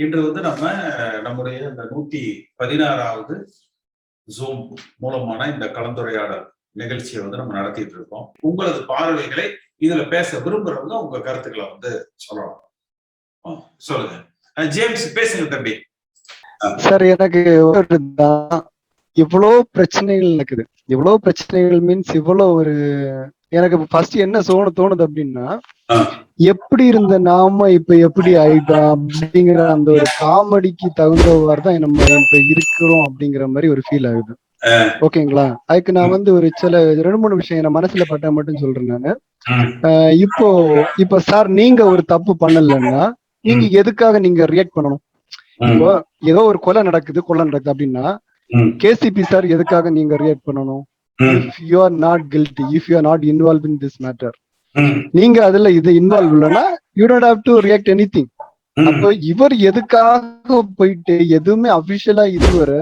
இன்று வந்து நம்ம நம்முடைய இந்த நூத்தி பதினாறாவது ஜூம் மூலமான இந்த கலந்துரையாடல் நிகழ்ச்சியை வந்து நம்ம நடத்திட்டு இருக்கோம். உங்களது பார்வைகளை இதுல பேச விரும்புறவங்க உங்க கருத்துக்களை வந்து சொல்லலாம். சொல்லுங்க. ஜேம்ஸ் பேசுங்க தம்பி. சார் எனக்கு இவ்வளவு இவ்வளோ பிரச்சனைகள் நடக்குது. இவ்வளோ பிரச்சனைகள் மீன்ஸ் இவ்வளோ ஒரு எனக்கு ஃபர்ஸ்ட் என்ன தோணு தோணுது அப்படின்னா. எப்படி இருந்த நாம இப்ப எப்படி ஆயிட்டோம் அப்படிங்கிற அந்த ஒரு காமெடிக்கு தகுந்தவாறு தான் நம்ம இப்ப இருக்கிறோம் அப்படிங்கிற மாதிரி ஒரு ஃபீல் ஆகுது. ஓகேங்களா? அதுக்கு நான் வந்து ஒரு சில ரெண்டு மூணு விஷயம் என் மனசுல பட்ட மட்டும் சொல்றேன் நானு. இப்போ இப்போ சார் நீங்க ஒரு தப்பு பண்ணலன்னா நீங்க எதுக்காக நீங்க ரியாக்ட் பண்ணணும்? இப்போ ஏதோ ஒரு கொலை நடக்குது கொலை நடக்குது அப்படின்னா. கேசிபி சார் எதுக்காக நீங்க ரியாக்ட் பண்ணணும்? If you are not guilty if you are not involve in this matter நீங்க அதுல இது இன்வால்வ் இல்லைன்னா you don't have to react anything அப்போ இவர் எதுக்காக போயிட்டு எதுவுமே அபிஷியலா இதுவரை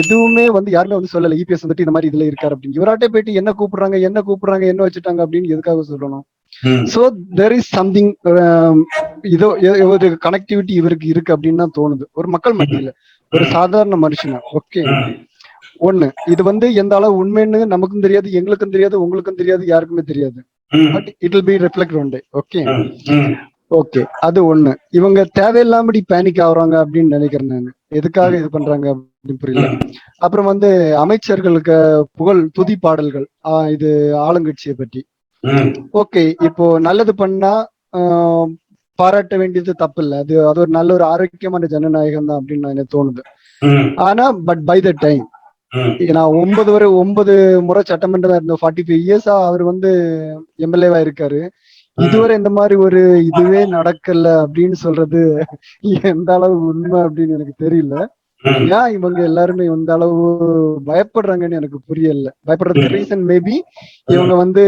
எதுவுமே வந்து யாருமே வந்து சொல்லல. இபிஎஸ் வந்துட்டு இந்த மாதிரி இதுல இருக்காரு அப்படின்னு. இவராட்டே போயிட்டு என்ன கூப்பிடுறாங்க என்ன கூப்பிடுறாங்க என்ன வச்சுட்டாங்க அப்படின்னு எதுக்காக சொல்லணும்? சோ தெர் இஸ் சம்திங் இதோ ஒரு கனெக்டிவிட்டி இவருக்கு இருக்கு அப்படின்னு தான் தோணுது. ஒரு மக்கள் மத்தியில. ஒரு சாதாரண மனுஷனா. ஓகே ஒண்ணு. இது வந்து எந்த அளவு உண்மைன்னு நமக்கும் தெரியாது எங்களுக்கும் தெரியாது உங்களுக்கும் தெரியாது யாருக்குமே தெரியாது. But it will be reflect one day okay okay அது ஒண்ணு. இவங்க தேவையில்லாமடி பேனிக் ஆகுறாங்க அப்படின்னு நினைக்கிறேன் நான். எதுக்காக இது பண்றாங்க அப்படின்னு புரியல. அப்புறம் வந்து அமைச்சர்களுக்கு புகழ் துதி பாடல்கள் இது ஆளுங்கட்சியை பற்றி. ஓகே இப்போ நல்லது பண்ணா பாராட்ட வேண்டியது தப்பு இல்ல அது அது ஒரு நல்ல ஒரு ஆரோக்கியமான ஜனநாயகம் தான் அப்படின்னு எனக்கு தோணுது. ஆனா பட் பை த டைம் நான் ஒன்பது வரை ஒன்பது முறை சட்டமன்றம் இருந்த ஃபார்ட்டி ஃபைவ் இயர்ஸா அவர் வந்து எம்எல்ஏவா இருக்காரு. இதுவரை இந்த மாதிரி ஒரு இதுவே நடக்கல அப்படின்னு சொல்றது எந்த அளவு உண்மை அப்படின்னு எனக்கு தெரியல. ஏன் இவங்க எல்லாருமே இந்த அளவு பயப்படுறாங்கன்னு எனக்கு புரியல. பயப்படுறதுக்கு ரீசன் மேபி இவங்க வந்து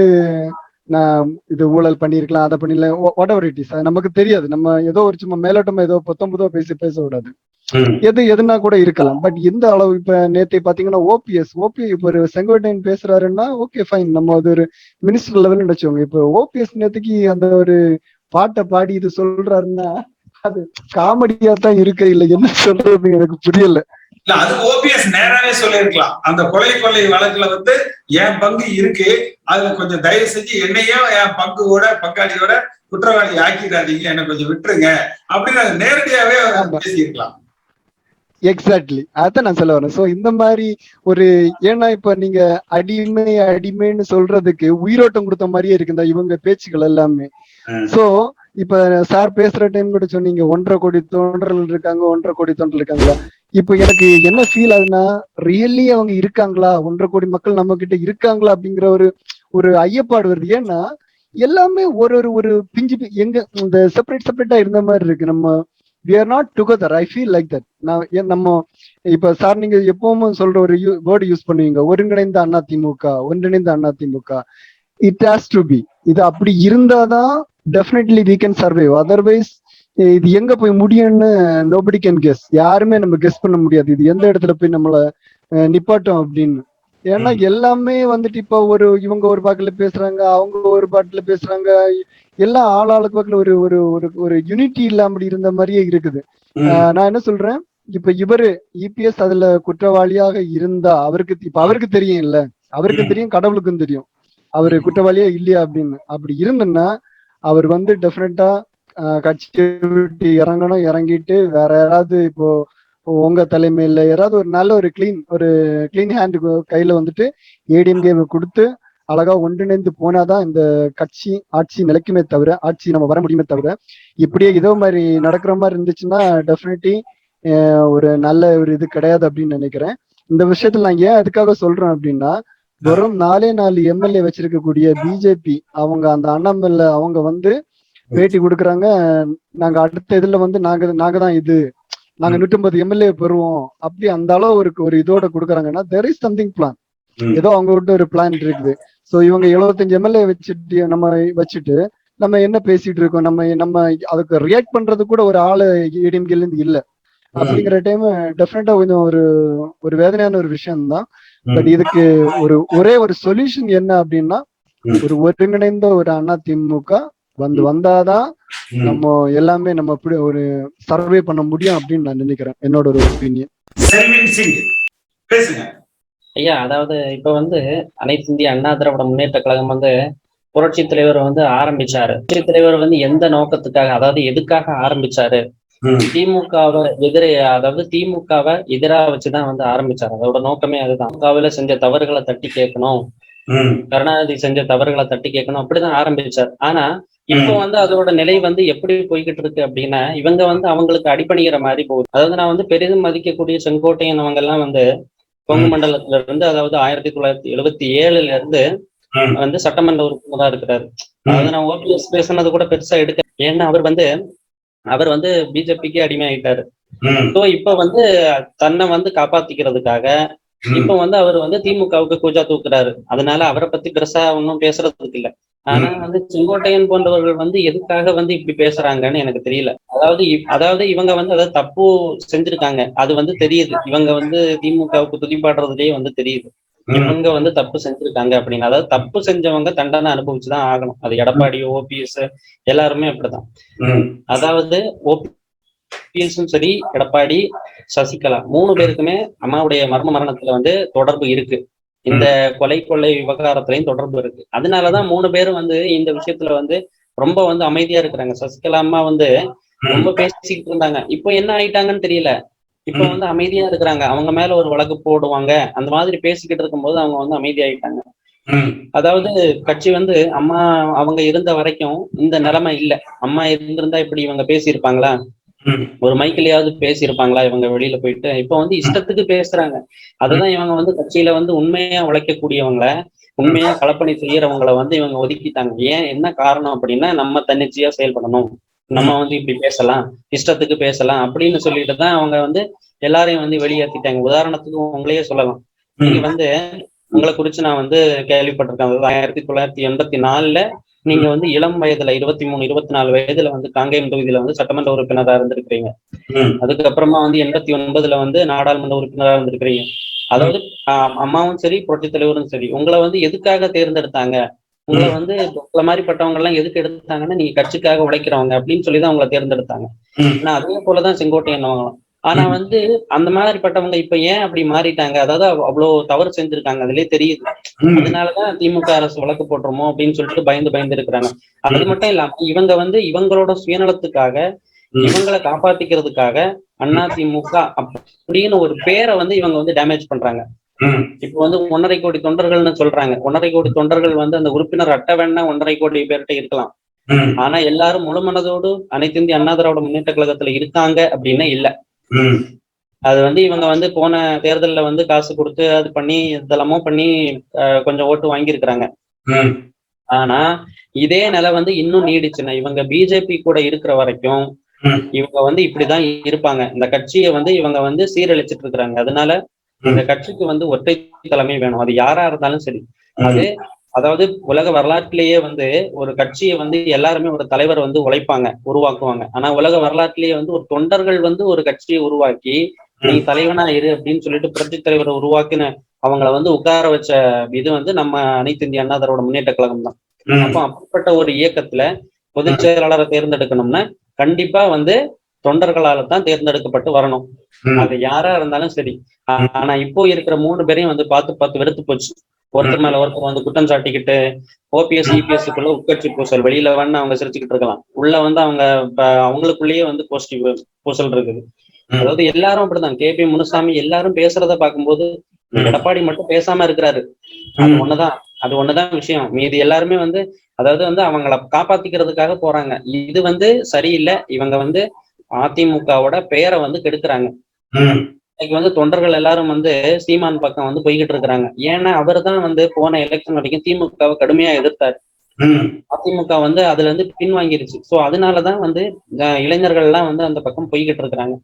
நான் இது ஊழல் பண்ணிருக்கலாம் அதை பண்ணிடல வாட் எவர் இட் இஸ் நமக்கு தெரியாது. நம்ம ஏதோ ஒரு சும்மா மேலோட்டமா ஏதோ பொத்தம்புதோ பேசி பேச விடாது எது எதுனா கூட இருக்கலாம். பட் எந்த அளவு இப்ப நேத்தை பாத்தீங்கன்னா ஓபிஎஸ் ஓபி இப்ப ஒரு செங்கோட்டையன் பேசுறாருன்னா ஓகே ஃபைன் நம்ம அது ஒரு மினிஸ்டர் லெவல் வச்சுக்கோங்க இப்ப ஓபிஎஸ் நேத்துக்கு அந்த ஒரு பாட்டை பாடி இது சொல்றாருன்னா அது காமெடியா தான் இருக்கு இல்ல என்ன சொல்றது எனக்கு புரியல. இல்ல அது ஓபிஎஸ் நேராவே சொல்லியிருக்கலாம். அந்த கொலை கொள்ளை வழக்குல வந்து என் பங்கு இருக்கு. அதுல கொஞ்சம் தயவு செஞ்சு என்னையும் என் பங்குவோட பங்காளியோட குற்றவாளி ஆக்கிடாதீங்க. என்ன கொஞ்சம் விட்டுருங்க. அப்படின்னு அது நேரடியாவே. பேசியிருக்கலாம். எக்ஸாக்ட்லி அதான் நான் சொல்ல வரேன். சோ இந்த மாதிரி ஒரு ஏன்னா இப்ப நீங்க அடிமை அடிமைன்னு சொல்றதுக்கு உயிரோட்டம் கொடுத்த மாதிரியே இருக்கு இந்த இவங்க பேச்சுக்கள் எல்லாமே. சோ இப்ப சார் பேசுற டைம் கூட சொன்னீங்க. ஒன்றரை கோடி தொண்டர்கள் இருக்காங்க ஒன்றரை கோடி தொண்டர்கள் இருக்காங்களா இப்ப எனக்கு என்ன ஃபீல் ஆகுதுன்னா ரியல்லி அவங்க இருக்காங்களா? ஒன்றரை கோடி மக்கள் நம்ம கிட்ட இருக்காங்களா? அப்படிங்கிற ஒரு ஒரு ஐயப்பாடு வருது. ஏன்னா எல்லாமே ஒரு ஒரு ஒரு பிஞ்சு பி- எங்க இந்த செப்பரேட் செப்பரேட்டா இருந்த மாதிரி இருக்கு. நம்ம we are not together I feel like that நான் ஏன் நம்ம இப்ப சார் நீங்க எப்பவும் சொல்ற ஒரு வேர்டு யூஸ் பண்ணுவீங்க. ஒருங்கிணைந்த அண்ணா திமுக ஒன்றிணைந்த Anna DMK. It has to be இது அப்படி இருந்தாதான் definitely we can survive otherwise இது எங்க போய் முடியும்னு நோபடி கேன் கெஸ் யாருமே நம்ம கெஸ் பண்ண முடியாது. இது எந்த இடத்துல போய் நம்மள நிப்பாட்டும் அப்படின்னு. ஏன்னா எல்லாமே வந்துட்டு இப்போ ஒரு இவங்க ஒரு பாட்டுல பேசுறாங்க அவங்க ஒரு பாட்டுல பேசுறாங்க. எல்லாம் ஆள் ஆளுக்கு ஒரு ஒரு ஒரு ஒரு யூனிட்டி இல்லாம இருந்த மாதிரியே இருக்குது. நான் என்ன சொல்றேன்? இப்ப இவரு இபிஎஸ் அதுல குற்றவாளியாக இருந்தா அவருக்கு இப்ப அவருக்கு தெரியும் இல்ல அவருக்கு தெரியும் கடவுளுக்கும் தெரியும். அவரு குற்றவாளியா இல்லையா அப்படின்னு. அப்படி இருந்தன்னா அவர் வந்து டெஃபினட்டா கட்சியை விட்டு இறங்கணும் இறங்கிட்டு வேற யாராவது இப்போ உங்க தலைமையில யாராவது ஒரு நல்ல ஒரு கிளீன் ஒரு கிளீன் ஹேண்ட் கையில வந்துட்டு ஏடிஎம்கே கொடுத்து அழகா ஒன்றிணைந்து போனாதான் இந்த கட்சி ஆட்சி நிலைக்குமே தவிர ஆட்சி நம்ம வர முடியுமே தவிர இப்படியே இதோ மாதிரி நடக்கிற மாதிரி இருந்துச்சுன்னா டெஃபினெட்லி ஒரு நல்ல ஒரு இது கிடையாது அப்படின்னு நினைக்கிறேன். இந்த விஷயத்துல நான் ஏன் அதுக்காக சொல்றேன் அப்படின்னா வெறும் நாலே நாலு எம்எல்ஏ வச்சிருக்கக்கூடிய பிஜேபி அவங்க அந்த அண்ணாமல்ல அவங்க வந்து பேட்டி கொடுக்குறாங்க. நாங்க அடுத்த இதுல வந்து நாங்க நாங்க தான் இது. நாங்க நூற்றம்பது எம்எல்ஏ பெறுவோம். அப்படி அந்த அளவு ஒரு ஒரு இதோட கொடுக்குறாங்கன்னா தெர் இஸ் சம்திங் பிளான். ஏதோ அவங்க விட்டு ஒரு பிளான் இருக்குது. சோ இவங்க 75 எம்எல்ஏ வச்சுட்டு நம்ம வச்சுட்டு நம்ம என்ன பேசிட்டு இருக்கோம்? நம்ம நம்ம அதுக்கு ரியாக்ட் பண்றது கூட ஒரு ஆளு ஏடிஎம்கேல இருந்து இல்ல. அப்படிங்கிற டைம் டெஃபினட்டா கொஞ்சம் ஒரு ஒரு வேதனையான ஒரு விஷயம் தான் பட் இதுக்கு ஒரு ஒரே ஒரு சொல்யூஷன் என்ன அப்படின்னா. ஒரு ஒருங்கிணைந்த ஒரு அண்ணா திமுக வந்து வந்தாதான். நம்ம எல்லாமே நம்ம இப்படி ஒரு சர்வே பண்ண முடியும் அப்படின்னு நான் நினைக்கிறேன். என்னோட ஒரு ஒப்பீனியன் ஐயா அதாவது இப்ப வந்து அனைத்து இந்திய அண்ணா திராவிட முன்னேற்ற கழகம் வந்து புரட்சி தலைவர் வந்து ஆரம்பிச்சாரு. புரட்சி தலைவர் வந்து எந்த நோக்கத்துக்காக அதாவது எதுக்காக ஆரம்பிச்சாரு. திமுகவை எதிரே அதாவது திமுகவை எதிரா வச்சுதான் வந்து ஆரம்பிச்சாரு. அதோட நோக்கமே அதுதான். திமுகவில செஞ்ச தவறுகளை தட்டி கேட்கணும். கருணாநிதி செஞ்ச தவறுகளை தட்டி கேட்கணும். அப்படிதான் ஆரம்பிச்சார். ஆனா இப்போ வந்து அதோட நிலை வந்து எப்படி போய்கிட்டு இருக்கு அப்படின்னா இவங்க வந்து அவங்களுக்கு அடிபணிகிற மாதிரி போகுது அதாவது நான் வந்து பெரிதும் மதிக்கக்கூடிய செங்கோட்டையன் அவங்க எல்லாம் வந்து கொங்கு. மண்டலத்துல இருந்து அதாவது ஆயிரத்தி தொள்ளாயிரத்தி எழுபத்தி ஏழுல இருந்து. வந்து சட்டமன்ற உறுப்பினரா இருக்கிறாரு அதாவது நான் ஓபிஎஸ் பேசுனது கூட பெருசா எடுக்க ஏன்னா அவர் வந்து அவர் வந்து பிஜேபிக்கு அடிமை ஆயிட்டாரு. ஸோ இப்ப வந்து தன்னை வந்து காப்பாத்திக்கிறதுக்காக. இப்ப வந்து அவர் வந்து திமுகவுக்கு கூஜா தூக்குறாரு அதனால அவரை பத்தி பெருசா ஒன்றும் பேசுறதுக்கு இல்ல ஆனா வந்து செங்கோட்டையன் போன்றவர்கள் வந்து எதுக்காக வந்து இப்படி பேசுறாங்கன்னு எனக்கு தெரியல. அதாவது அதாவது இவங்க வந்து அதை தப்பு செஞ்சிருக்காங்க. அது வந்து தெரியுது. இவங்க வந்து திமுகவுக்கு துதிப்பாடுறதுலயே வந்து தெரியுது. இவங்க வந்து தப்பு செஞ்சிருக்காங்க அப்படின்னு. அதாவது தப்பு செஞ்சவங்க தண்டனை அனுபவிச்சுதான் ஆகணும். அது எடப்பாடி ஓபிஎஸ் எல்லாருமே அப்படிதான். அதாவது ஓபிஎஸும் சரி எடப்பாடி சசிகலா மூணு பேருக்குமே அம்மாவுடைய மர்ம மரணத்துல வந்து தொடர்பு இருக்கு. இந்த கொலை கொள்ளை விவகாரத்திலையும் தொடர்பு இருக்கு. அதனாலதான் மூணு பேரும் வந்து இந்த விஷயத்துல வந்து ரொம்ப வந்து அமைதியா இருக்கிறாங்க. சசிகலா அம்மா வந்து ரொம்ப பேசிக்கிட்டு இருந்தாங்க. இப்போ என்ன ஆயிட்டாங்கன்னு தெரியல. இப்போ வந்து அமைதியா இருக்கிறாங்க. அவங்க மேல ஒரு வழக்கு போடுவாங்க. அந்த மாதிரி பேசிக்கிட்டு இருக்கும்போது அவங்க வந்து அமைதியாயிட்டாங்க. அதாவது கட்சி வந்து அம்மா அவங்க இருந்த வரைக்கும் இந்த நிலைமை இல்ல. அம்மா இருந்திருந்தா இப்படி இவங்க பேசியிருப்பாங்களா. ஒரு மைக்கிலையாவது பேசியிருப்பாங்களா? இவங்க வெளியில போயிட்டு. இப்ப வந்து இஷ்டத்துக்கு பேசுறாங்க. அதுதான் இவங்க வந்து கட்சியில வந்து உண்மையா உழைக்கக்கூடியவங்கள உண்மையா களப்பணி செய்யறவங்கள வந்து இவங்க ஒதுக்கிட்டாங்க. ஏன்? என்ன காரணம் அப்படின்னா நம்ம தன்னிச்சையா செயல்படணும். நம்ம வந்து இப்படி பேசலாம். இஷ்டத்துக்கு பேசலாம் அப்படின்னு சொல்லிட்டு தான் அவங்க வந்து எல்லாரையும் வந்து வெளியேற்றிட்டாங்க உதாரணத்துக்கு உங்களையே சொல்லலாம். நீங்க வந்து உங்களை குறிச்சு நான் வந்து கேள்விப்பட்டிருக்கேன். ஆயிரத்தி தொள்ளாயிரத்தி எண்பத்தி நாலுல நீங்க வந்து இளம் வயதுல இருபத்தி மூணு இருபத்தி நாலு வயதுல வந்து காங்கேயம் தொகுதியில வந்து சட்டமன்ற உறுப்பினரா இருந்திருக்கிறீங்க. அதுக்கப்புறமா வந்து எண்பத்தி ஒன்பதுல வந்து நாடாளுமன்ற உறுப்பினரா இருந்திருக்கிறீங்க. அதாவது அம்மாவும் சரி புரட்சித் தலைவரும் சரி உங்களை வந்து எதுக்காக தேர்ந்தெடுத்தாங்க? உங்களை வந்து உங்களை மாதிரிப்பட்டவங்க எல்லாம் எதுக்கு எடுத்தாங்கன்னா நீங்க கட்சிக்காக உழைக்கிறவங்க அப்படின்னு சொல்லி தான் உங்களை தேர்ந்தெடுத்தாங்க. ஆனா அதே போலதான் செங்கோட்டையன் அவங்களும். ஆனா. வந்து அந்த மாதிரிப்பட்டவங்க இப்ப ஏன் அப்படி மாறிட்டாங்க அதாவது அவ்- அவ்வளவு தவறு செஞ்சிருக்காங்க அதுலயே தெரியுது. அதனாலதான் திமுக அரசு வழக்கு போட்டுருமோ அப்படின்னு சொல்லிட்டு பயந்து பயந்து இருக்கிறாங்க அது மட்டும் இல்லாம இவங்க வந்து இவங்களோட சுயநலத்துக்காக. இவங்களை காப்பாத்திக்கிறதுக்காக அண்ணா திமுக அப்படின்னு ஒரு பேரை வந்து இவங்க வந்து டேமேஜ் பண்றாங்க. இப்போ வந்து ஒன்றரை கோடி தொண்டர்கள்னு சொல்றாங்க ஒன்றரை கோடி தொண்டர்கள் வந்து அந்த உறுப்பினர் அட்டை வேணா ஒன்றரை கோடி பேர்கிட்ட இருக்கலாம். ஆனா எல்லாரும் முழு மனதோடு அனைத்து இந்திய அண்ணா திராவிட முன்னேற்ற கழகத்துல இருக்காங்க அப்படின்னு இல்ல. அது வந்து இவங்க வந்து போன தேர்தல்ல வந்து காசு கொடுத்து அது பண்ணி இதெல்லாமோ பண்ணி கொஞ்சம் ஓட்டு வாங்கியிருக்கிறாங்க. ஆனா இதே நிலை வந்து இன்னும் நீடிச்சுன்னா இவங்க பிஜேபி கூட இருக்கிற வரைக்கும். இவங்க வந்து இப்படிதான் இருப்பாங்க. இந்த கட்சியை வந்து இவங்க வந்து சீரழிச்சிட்டு இருக்கிறாங்க. அதனால இந்த கட்சிக்கு வந்து ஒற்றை தலைமை வேணும். அது யாரா இருந்தாலும் சரி. அது அதாவது உலக வரலாற்றிலேயே வந்து ஒரு கட்சியை வந்து எல்லாருமே ஒரு தலைவர் வந்து உழைப்பாங்க உருவாக்குவாங்க. ஆனா உலக வரலாற்றிலேயே வந்து ஒரு தொண்டர்கள் வந்து ஒரு கட்சியை உருவாக்கி நீ தலைவனா இரு அப்படின்னு சொல்லிட்டு புரட்சி தலைவரை உருவாக்கின அவங்கள வந்து உட்கார வச்ச இது வந்து நம்ம அனைத்து இந்திய அண்ணா திராவிட முன்னேற்ற கழகம் தான். அப்போ அப்படிப்பட்ட ஒரு இயக்கத்துல பொதுச் செயலாளரை தேர்ந்தெடுக்கணும்னா கண்டிப்பா வந்து தொண்டர்களால தான் தேர்ந்தெடுக்கப்பட்டு வரணும். அது யாரா இருந்தாலும் சரி. ஆனா இப்போ இருக்கிற மூணு பேரையும் வந்து பார்த்து பார்த்து வெறுத்து போச்சு. ஒருத்தர் மேல ஒருத்தர் வந்து குற்றம் சாட்டிக்கிட்டு ஓபிஎஸ் இபிஎஸ்க்குள்ள உட்கட்சி பூசல் வெளியில வந்து அவங்க சிரிச்சுக்கிட்டு இருக்கலாம். உள்ள வந்து அவங்க அவங்களுக்குள்ளேயே வந்து கோஷ்டி பூசல் இருக்குது. அதாவது எல்லாரும் அப்படிதான். கே. பி. முனுசாமி எல்லாரும் பேசுறத பார்க்கும்போது. எடப்பாடி மட்டும் பேசாம இருக்கிறாரு. அது. ஒண்ணுதான். அது ஒண்ணுதான் விஷயம். மீதி எல்லாருமே வந்து அதாவது வந்து அவங்கள காப்பாத்திக்கிறதுக்காக போறாங்க. இது வந்து சரியில்லை. இவங்க வந்து அதிமுகவோட பெயரை வந்து கெடுக்குறாங்க. இன்னைக்கு வந்து தொண்டர்கள் எல்லாரும் வந்து சீமான் பக்கம் வந்து போய்கிட்டு இருக்கிறாங்க. ஏன்னா அவர் தான் வந்து போன எலெக்ஷன் வரைக்கும் திமுகவை கடுமையா எதிர்த்தாரு. அதிமுக வந்து அதுல இருந்து பின்வாங்கிருச்சு. சோ அதனாலதான் வந்து இளைஞர்கள் எல்லாம் வந்து அந்த பக்கம் போய்கிட்டு இருக்கிறாங்க.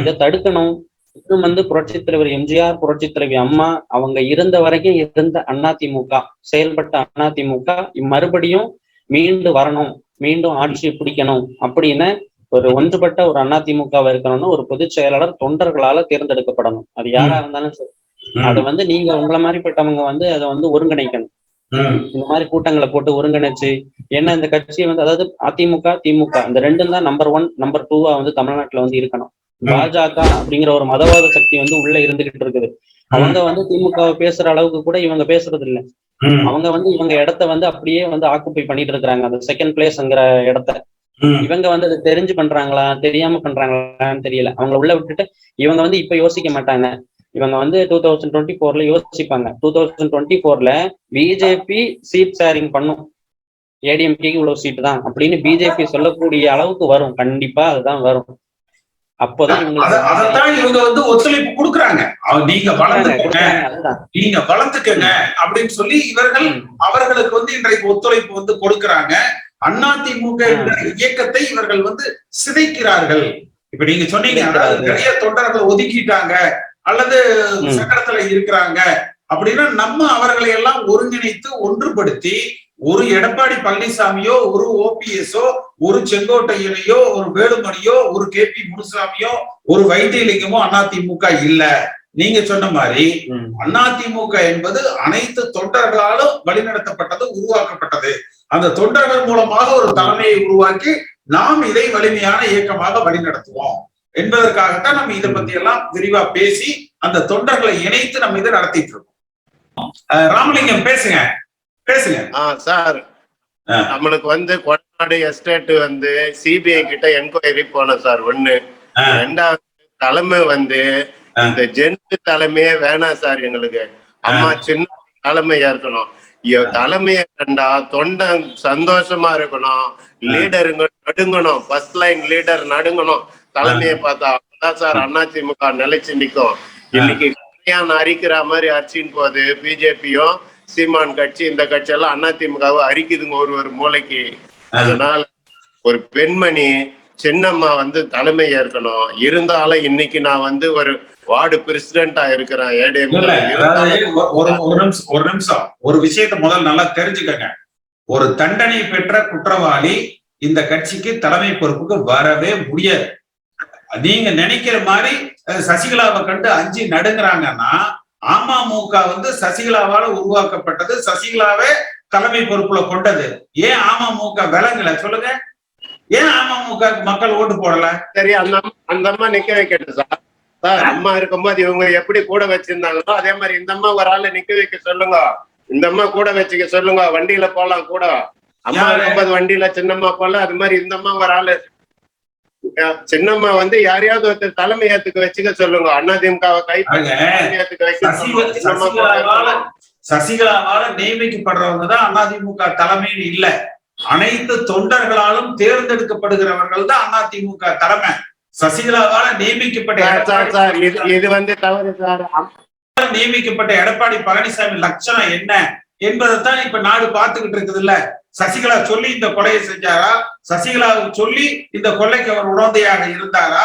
இதை தடுக்கணும். இன்னும் வந்து புரட்சித் தலைவர் எம்ஜிஆர் புரட்சித் தலைவி அம்மா அவங்க இருந்த வரைக்கும் இருந்த அதிமுக செயல்பட்ட அதிமுக மறுபடியும் மீண்டு வரணும். மீண்டும் ஆட்சியை பிடிக்கணும் அப்படின்னு ஒரு ஒன்றுபட்ட ஒரு அதிமுகவா இருக்கணும்னு ஒரு பொதுச் செயலாளர் தொண்டர்களால தேர்ந்தெடுக்கப்படணும். அது யாரா இருந்தாலும் சரி. அதை வந்து நீங்க உங்களை மாதிரிப்பட்டவங்க வந்து அதை வந்து ஒருங்கிணைக்கணும். இந்த மாதிரி கூட்டங்களை போட்டு ஒருங்கிணைச்சு ஏன்னா இந்த கட்சியை வந்து அதாவது அதிமுக திமுக இந்த ரெண்டும் தான் நம்பர் ஒன் நம்பர் டூவா வந்து தமிழ்நாட்டுல வந்து இருக்கணும். பாஜக அப்படிங்கிற ஒரு மதவாத சக்தி வந்து உள்ள இருந்துகிட்டு இருக்குது. அவங்க வந்து திமுக பேசுற அளவுக்கு கூட இவங்க பேசுறது இல்ல. அவங்க வந்து இவங்க இடத்த வந்து அப்படியே வந்து ஆக்குப்பை பண்ணிட்டு இருக்காங்க அந்த செகண்ட் பிளேஸ்ங்கிற இடத்த. இவங்க வந்து அது தெரிஞ்சு பண்றாங்களா தெரியாம பண்றாங்களான்னு தெரியல. அவங்கள உள்ள விட்டுட்டு இவங்க வந்து இப்ப யோசிக்க மாட்டாங்க. இவங்க வந்து டூ தௌசண்ட் டுவெண்ட்டி ஃபோர்ல யோசிப்பாங்க. டூ தௌசண்ட் டுவெண்ட்டி ஃபோர்ல பிஜேபி சீட் ஷேரிங் பண்ணும். ஏடிஎம்கேக்கு இவ்வளவு சீட் தான் அப்படின்னு பிஜேபி சொல்லக்கூடிய அளவுக்கு வரும். கண்டிப்பா அதுதான் வரும். அப்போதான் அதத்தான் இவங்க வந்து ஒத்துழைப்பு கொடுக்குறாங்க. நீங்க வளர்ந்துக்கங்க. நீங்க வளர்ந்துக்கங்க அப்படின்னு சொல்லி இவர்கள். அவர்களுக்கு வந்து இன்றைக்கு ஒத்துழைப்பு வந்து கொடுக்கறாங்க. அதிமுக என்ற இயக்கத்தை இவர்கள் வந்து சிதைக்கிறார்கள். இப்ப நீங்க சொன்னீங்க நிறைய தொண்டர்களை ஒதுக்கிட்டாங்க அல்லது ம். சங்கடத்துல இருக்கிறாங்க அப்படின்னா நம்ம அவர்களை எல்லாம் ஒருங்கிணைத்து ஒன்றுபடுத்தி ஒரு எடப்பாடி பழனிசாமியோ ஒரு ஓபிஎஸ்ஓ ஒரு செங்கோட்டையனையோ ஒரு வேலுமணியோ ஒரு கே பி முனுசாமியோ ஒரு வைத்தியலிங்கமோ அதிமுக இல்ல. நீங்க சொன்ன மாதிரி. அதிமுக என்பது அனைத்து தொண்டர்களாலும் வழிநடத்தப்பட்டது உருவாக்கப்பட்டது அந்த தொண்டர்கள் மூலமாக ஒரு தலைமையை உருவாக்கி நாம் இதை வலிமையான இயக்கமாக வழிநடத்துவோம் என்பதற்காகத்தான் நம்ம இதை பத்தி எல்லாம் விரிவா பேசி அந்த தொண்டர்களை இணைத்து நம்ம இதை நடத்திட்டு இருக்கோம் ராமலிங்கம் பேசுங்க பேசுங்க ஆ சார். நம்மளுக்கு வந்து கொடநாடு எஸ்டேட் வந்து சிபிஐ கிட்ட என்கொயரி போனோம் சார் ஒண்ணு. ரெண்டாவது தலைமை வந்து. இந்த ஜென்ட் தலைமையே வேணாம் சார் எங்களுக்கு. அம்மா சின்ன தலைமையா இருக்கணும். தலைமையை கண்டா தொண்டன் சந்தோஷமா இருக்கணும். லீடருங்க நடுங்கணும். ஃபர்ஸ்ட் லைன் லீடர் நடுங்கணும். தலைமையை பார்த்தா அப்பதான் சார். அதிமுக நிலைச்சு நிக்கும் இன்னைக்கு கல்யாணம் அரிக்கிற மாதிரி அரிச்சின்னு போகுது பிஜேபியும் சீமான் கட்சி இந்த கட்சி எல்லாம் அதிமுகவை அரிக்குதுங்க ஒரு ஒரு மூளைக்கு அதனால ஒரு பெண்மணி சின்னம்மா வந்து தலைமையா இருக்கணும். இருந்தாலும் இன்னைக்கு நான் வந்து ஒரு வார்டு பிரசிடென்டா அதாவது ஒரு- நிமிஷம் ஒரு நிமிஷம் ஒரு விஷயத்தை முதல்ல நல்லா தெரிஞ்சுக்கங்க. ஒரு தண்டனை பெற்ற குற்றவாளி இந்த கட்சிக்கு தலைமை பொறுப்புக்கு வரவே முடியாது. நீங்க நினைக்கிற மாதிரி சசிகலாவை கண்டு அஞ்சு நடுங்குறாங்கன்னா அமமுக வந்து சசிகலாவால உருவாக்கப்பட்டது சசிகலாவே தலைமை பொறுப்புல கொண்டது. ஏன் அமமுக விலங்கல? சொல்லுங்க. ஏன் அமமுக மக்கள் ஓட்டு போடல? சரி அந்த அந்த அம்மா நிக்க வைக்கட்டும் சார். சார் அம்மா இருக்கும்போது இவங்க எப்படி கூட வச்சிருந்தாங்களோ அதே மாதிரி இந்த அம்மா ஒரு ஆளை நிக்க வைக்க சொல்லுங்க. இந்த அம்மா கூட வச்சுக்க சொல்லுங்க. வண்டியில போலாம் கூட. அம்மா? இருக்கும்போது வண்டியில சின்னம்மா போல அது மாதிரி இந்த அம்மா ஒரு ஆளு. சின்னம்மா வந்து யாரையாவது ஒருத்தர் தலைமை ஏத்துக்க வச்சுக்க சொல்லுங்க. அதிமுகவை கை சசிகலாவால நியமிக்கப்படுறவங்க தான் அதிமுக தலைமைன்னு இல்ல. அனைத்து தொண்டர்களாலும் தேர்ந்தெடுக்கப்படுகிறவர்கள் தான் அதிமுக தலைமை. சசிகலாவால நியமிக்கப்பட்ட இது வந்து தவறு சார். நியமிக்கப்பட்ட எடப்பாடி பழனிசாமி லட்சணம் என்ன என்பதைத்தான் இப்ப நாடு பார்த்துக்கிட்டு இருக்குது இல்ல சசிகலா சொல்லி இந்த கொலையை செஞ்சாரா? சசிகலாவுக்கு சொல்லி இந்த கொலைக்கு அவர் உடந்தையாக இருந்தாரா?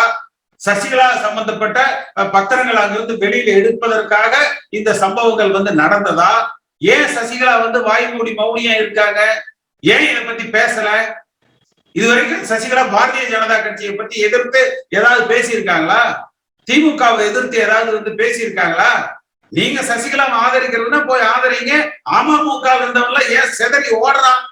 சசிகலா சம்பந்தப்பட்ட பத்திரங்கள் அங்கிருந்து வெளியில எடுப்பதற்காக இந்த சம்பவங்கள் வந்து நடந்ததா? ஏன் சசிகலா வந்து வாய் மூடி மௌனியா இருக்காங்க? ஏன் இதை பத்தி பேசல? இதுவரைக்கும் சசிகலா பாரதிய ஜனதா கட்சியை பத்தி எதிர்த்து ஏதாவது பேசியிருக்காங்களா? திமுகவை எதிர்த்து ஏதாவது வந்து பேசியிருக்காங்களா? நீங்க சசிகலாவை ஆதரிக்கிறதுனா போய் ஆதரிங்க. அமமுக இருந்தவங்கள ஏன் செதறி ஓடுறான்?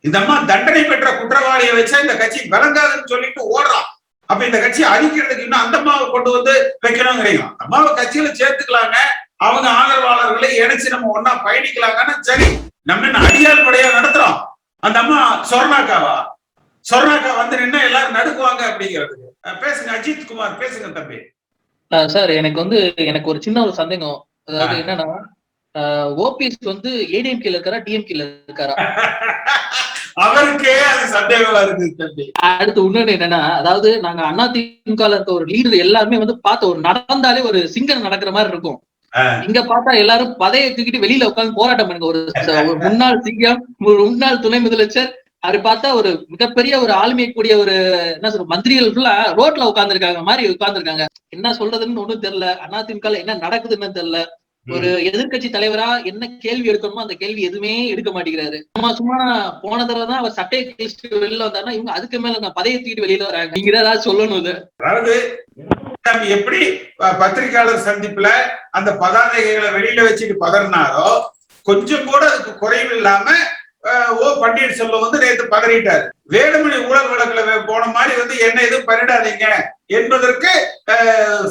இந்த அம்மா தண்டனை பெற்ற குற்றவாளியை வச்சா இந்த கட்சி விளங்காதுன்னு சொல்லிட்டு ஓடுறான். அப்ப இந்த கட்சி அழிக்கிறதுக்கு இன்னும் அந்த அம்மாவை கொண்டு வந்து வைக்கணுங்கிறீங்க. அந்த அம்மாவை கட்சியில சேர்த்துக்கலாங்க. அவங்க ஆதரவாளர்களை இணைச்சு நம்ம ஒன்னா பயணிக்கலாங்கன்னா சரி. நம்ம என்ன அடியால் படையா நடத்துறோம்? அந்த அம்மா சொர்ணாக்காவா? சொர்ணாக்கா வந்து நின்னா எல்லாரும் நடுக்குவாங்க அப்படிங்கிறதுக்கு பேசுங்க அஜித் குமார் பேசுங்க தம்பி. சார் எனக்கு வந்து எனக்கு ஒரு சின்ன ஒரு சந்தேகம். அதாவது. என்னன்னா ஓபிஎஸ் வந்து ஏடிஎம்கேல இருக்காரா டிஎம்கேல இருக்காரா? அவருக்கே அது சந்தேகமா இருக்கு தம்பி. அடுத்து இன்னொன்னு என்னன்னா அதாவது நாங்க அதிமுகல இருக்க ஒரு லீடர் எல்லாருமே வந்து பார்த்த ஒரு நடந்தாலே ஒரு சிங்கம் நடக்கிற மாதிரி இருக்கும். இங்க பார்த்தா எல்லாரும் பதையை தூக்கிட்டு வெளியில உட்கார்ந்து போராட்டம் பண்ணுங்க. ஒரு முன்னாள் சிங்கம் ஒரு முன்னாள் துணை முதலமைச்சர் அது பார்த்தா ஒரு மிகப்பெரிய ஒரு ஆளுமை கூடிய ஒரு என்ன சொல்ற மந்திரிகள் ஃபுல்லா ரோட்ல உட்கார்ந்துருக்காங்க மாதிரி உட்கார்ந்துருக்காங்க. என்ன சொல்றதுன்னு ஒண்ணும் தெரியல. அதிமுக என்ன நடக்குதுன்னு தெரியல. ஒரு எதிர்க்கட்சி தலைவரா என்ன கேள்வி எடுக்கணுமோ அந்த கேள்வி எதுவுமே எடுக்க மாட்டேங்கிறாரு. சும்மா சும்மா போன தடவை தான் அவர் சட்டையை கிழிச்சிட்டு வெளியில வந்தாருன்னா இவங்க அதுக்கு மேல நான் பதையை தூக்கிட்டு வெளியில வராங்க. நீங்க ஏதாவது சொல்லணும் இது. அதாவது நம்ம எப்படி பத்திரிகையாளர் சந்திப்புல அந்த பதாதைகளை வெளியில வச்சுட்டு பதறினாரோ கொஞ்சம் கூட அதுக்கு குறைவு இல்லாம ஓ பன்னீர்செல்வம் வந்து நேத்து பதறிட்டாரு. வேலுமணி ஊழல் வழக்குல போன மாதிரி வந்து என்ன எதுவும் பண்ணிடாதீங்க என்பதற்கு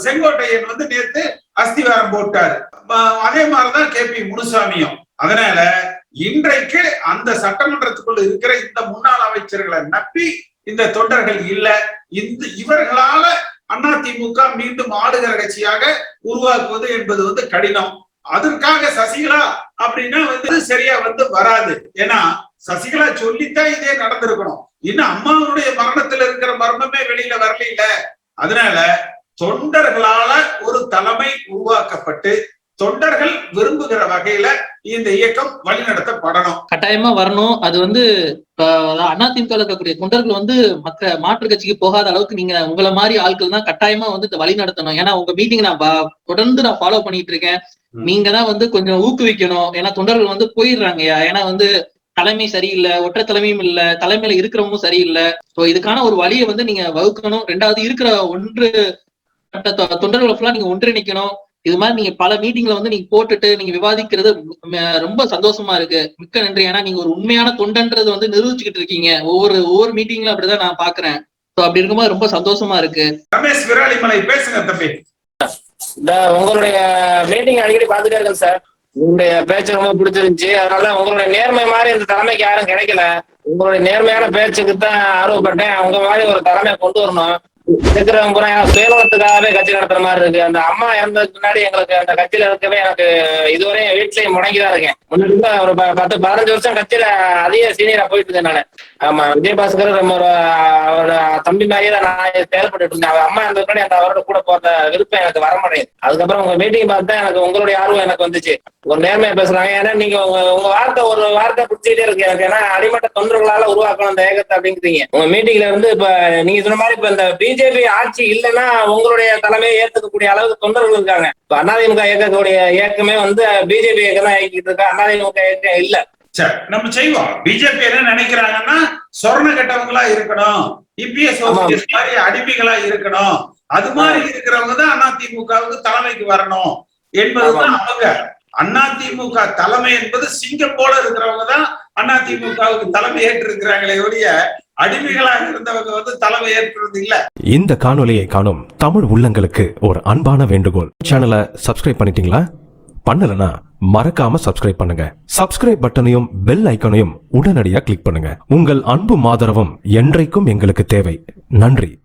செங்கோட்டையன் வந்து நேத்து அஸ்திவாரம் போட்டாரு. அதே மாதிரிதான் கே பி முனுசாமியும். அதனால இன்றைக்கு அந்த சட்டமன்றத்துக்குள்ள இருக்கிற இந்த முன்னாள் அமைச்சர்களை நம்பி இந்த தொண்டர்கள் இல்ல. இந்த இவர்களால அதிமுக மீண்டும் ஆளுகிற கட்சியாக உருவாக்குவது என்பது வந்து கடினம். அதற்காக சசிகலா அப்படின்னா வந்து சரியா வந்து வராது. ஏன்னா சசிகலா சொல்லித்தான் இதே நடந்திருக்கணும். இன்னும் அம்மாவுடைய மரணத்துல இருக்கிற மர்மமே வெளியில வரல அதனால தொண்டர்களால ஒரு தலைமை உருவாக்கப்பட்டு தொண்டர்கள் விரும்புகிற வகையில இந்த இயக்கம் வழிநடத்தப்படணும். கட்டாயமா வரணும். அது வந்து அதிமுக இருக்கக்கூடிய தொண்டர்கள் வந்து மற்ற மாற்று கட்சிக்கு போகாத அளவுக்கு நீங்க உங்களை மாதிரி ஆட்கள் தான் கட்டாயமா வந்து வழி நடத்தணும் ஏன்னா உங்க மீட்டிங் நான் தொடர்ந்து நான் ஃபாலோ பண்ணிட்டு இருக்கேன். நீங்க தான் வந்து கொஞ்சம் ஊக்குவிக்கணும். ஏன்னா தொண்டர்கள் வந்து போயிடுறாங்கய்யா ஏன்னா வந்து தலைமை சரியில்லை ஒற்றை தலைமையும் இல்ல தலைமையில இருக்கிறவங்களும் சரியில்லை. ஸோ இதுக்கான ஒரு வழியை வந்து நீங்க வகுக்கணும். ரெண்டாவது இருக்கிற ஒன்று தொண்டர்களை ஃபுல்லா நீங்க ஒன்றிணைக்கணும். இது மாதிரி நீங்க பல மீட்டிங்ல வந்து நீங்க போட்டுட்டு நீங்க விவாதிக்கிறது ரொம்ப சந்தோஷமா இருக்கு. மிக்க நன்றி. ஏன்னா நீங்க ஒரு உண்மையான தொண்டன்றது வந்து நிரூபிச்சுக்கிட்டு இருக்கீங்க. ஒவ்வொரு ஒவ்வொரு மீட்டிங்ல அப்படிதான் நான் பாக்குறேன். ஸோ அப்படி இருக்கும்போது ரொம்ப சந்தோஷமா இருக்கு. ரமேஷ் விராலிமலை பேசுங்க தம்பி. உங்களுடைய மீட்டிங் அடிக்கடி பார்த்துட்டே இருக்கேன் சார். உங்களுடைய பேச்சு ரொம்ப பிடிச்சிருந்துச்சு. அதனால உங்களுடைய நேர்மை மாதிரி இந்த தலைமைக்கு யாரும் கிடைக்கல. உங்களுடைய நேர்மையான பேச்சுக்கு தான் ஆர்வப்பட்டேன். உங்க மாதிரி ஒரு தலைமை கொண்டு வரணும். இருக்கிறவங்க பூரா சுயநலத்துக்காகவே கட்சி நடத்துற மாதிரி இருக்கு. அந்த அம்மா இறந்ததுக்கு முன்னாடி எங்களுக்கு அந்த கட்சியில இருக்கவே எனக்கு இதுவரை வீட்லயும் முடங்கிதான் இருக்கேன். முன்னாடி ஒரு பத்து பதினஞ்சு வருஷம் கட்சியில அதிக சீனியரா போயிட்டு இருந்தேன் நானு. ஆமா விஜயபாஸ்கர் நம்ம அவரோட தம்பி மாதிரியே தான் நான் செயல்பட்டு இருந்தேன். அவர் அம்மா இருந்த முன்னாடி அந்த அவரோட கூட போற விருப்பம் எனக்கு வர மாட்டேங்குது. அதுக்கப்புறம் உங்க மீட்டிங் பார்த்தா எனக்கு உங்களுடைய ஆர்வம் எனக்கு வந்துச்சு. ஒரு நேர்மையா பேசுறாங்க. ஏன்னா நீங்க உங்க உங்க வார்த்தை ஒரு வார்த்தை பிடிச்சிட்டே இருக்கு. எனக்கு ஏன்னா அடிமட்ட தொண்டர்களால உருவாக்கணும் அந்த ஏகத்தை அப்படிங்கிறீங்க. உங்க மீட்டிங்ல இருந்து இப்ப நீங்க சொன்ன மாதிரி இப்ப இந்த பிஜேபி ஆட்சி இல்லைன்னா உங்களுடைய தலைமையை ஏத்துக்கக்கூடிய அளவுக்கு தொண்டர்கள் இருக்காங்க. அதிமுக இயக்கக்கூடிய இயக்கமே வந்து பிஜேபி இயக்கம் தான் இயக்கிட்டு இருக்கு. அதிமுக இயக்கம் இல்ல. சரி நம்ம செய்வோம். பிஜேபி என்ன நினைக்கிறாங்கன்னா சொரண கெட்டவங்களா இருக்கணும். இபிஎஸ். மாதிரி அடிமைகளா இருக்கணும். அது மாதிரி இருக்கிறவங்க தான் அதிமுகவுக்கு தலைமைக்கு வரணும். என்பதுதான் அவங்க. அதிமுக தலைமை என்பது சிங்கம் போல இருக்கிறவங்க தான் அதிமுகவுக்கு தலைமை ஏற்று இருக்கிறாங்களே ஒழிய அடிமைகளாக இருந்தவங்க வந்து தலைமை ஏற்கிறது இல்ல இந்த காணொலியை காணும் தமிழ் உள்ளங்களுக்கு ஒரு அன்பான வேண்டுகோள். சேனலை சப்ஸ்கிரைப் பண்ணிட்டீங்களா? பண்ணலனா மறக்காம சப்ஸ்கிரைப் பண்ணுங்க. சப்ஸ்கிரைப் பட்டனையும் பெல் ஐக்கனையும் உடனடியாக கிளிக் பண்ணுங்க. உங்கள் அன்பும் ஆதரவும் என்றைக்கும் எங்களுக்கு தேவை. நன்றி.